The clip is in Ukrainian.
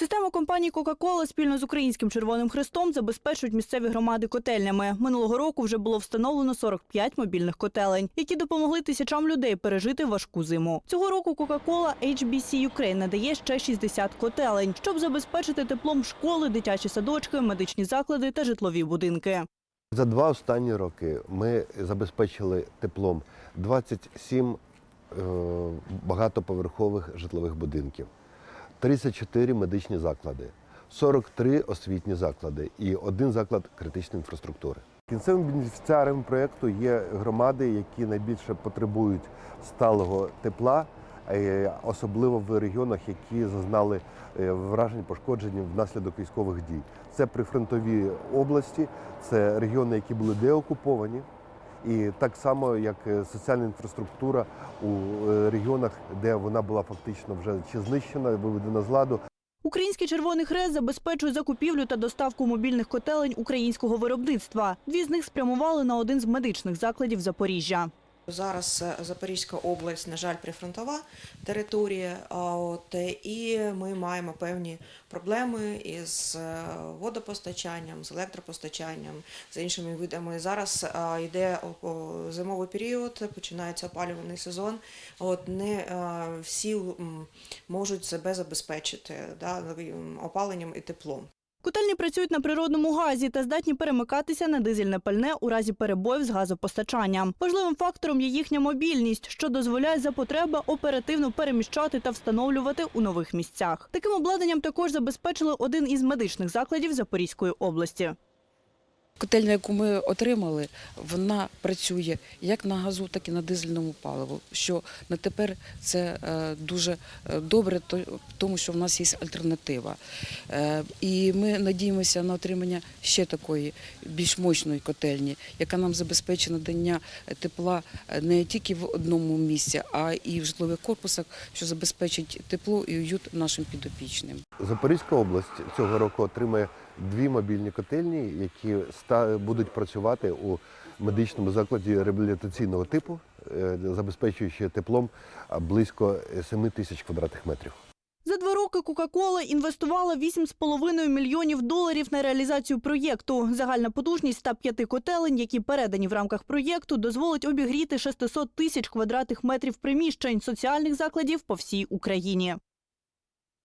Система компанії Coca-Cola спільно з Українським Червоним Хрестом забезпечують місцеві громади котельнями. Минулого року вже було встановлено 45 мобільних котелень, які допомогли тисячам людей пережити важку зиму. Цього року Coca-Cola HBC Ukraine надає ще 60 котелень, щоб забезпечити теплом школи, дитячі садочки, медичні заклади та житлові будинки. За два останні роки ми забезпечили теплом 27 е, багатоповерхових житлових будинків, 34 медичні заклади, 43 освітні заклади і один заклад критичної інфраструктури. Кінцевим бенефіціарем проєкту є громади, які найбільше потребують сталого тепла, е, особливо в регіонах, які зазнали е, вражень пошкоджень внаслідок військових дій. Це прифронтові області, це регіони, які були деокуповані. І так само, як е, соціальна інфраструктура у е, регіонах, де вона була фактично вже чи знищена, виведена з ладу, Український Червоний Хрест забезпечує закупівлю та доставку мобільних котелень українського виробництва. Дві з них спрямували на один з медичних закладів Запоріжжя. Зараз е, Запорізька область, на жаль, прифронтова територія. От е, і ми маємо певні проблеми із е, водопостачанням, з електропостачанням, з іншими видами. Зараз йде зимовий період, починається опалювальний сезон. От не всі можуть себе забезпечити да, опаленням і теплом. Котельні працюють на природному газі та здатні перемикатися на дизельне пальне у разі перебоїв з газопостачанням. Важливим фактором є їхня мобільність, що дозволяє за потреби оперативно переміщати та встановлювати у нових місцях. Таким обладнанням також забезпечили один із медичних закладів Запорізької області. Котельня, яку ми отримали, вона працює як на газу, так і на дизельному паливу. Що на тепер це е, дуже е, добре, то- тому що в нас є альтернатива. Е, І ми надіємося на отримання ще такої більш мощної котельні, яка нам забезпечить надання тепла не тільки в одному місці, а і в житлових корпусах, що забезпечить тепло і уют нашим підопічним. Запорізька область цього року отримає дві мобільні котельні, які ста- будуть працювати у медичному закладі реабілітаційного типу, е, забезпечуючи теплом близько 7 тисяч квадратних метрів. За два роки Coca-Cola інвестувала 8,5 мільйонів доларів на реалізацію проєкту. Загальна потужність 105 котелень, які передані в рамках проєкту, дозволить обігріти 600 тисяч квадратних метрів приміщень соціальних закладів по всій Україні.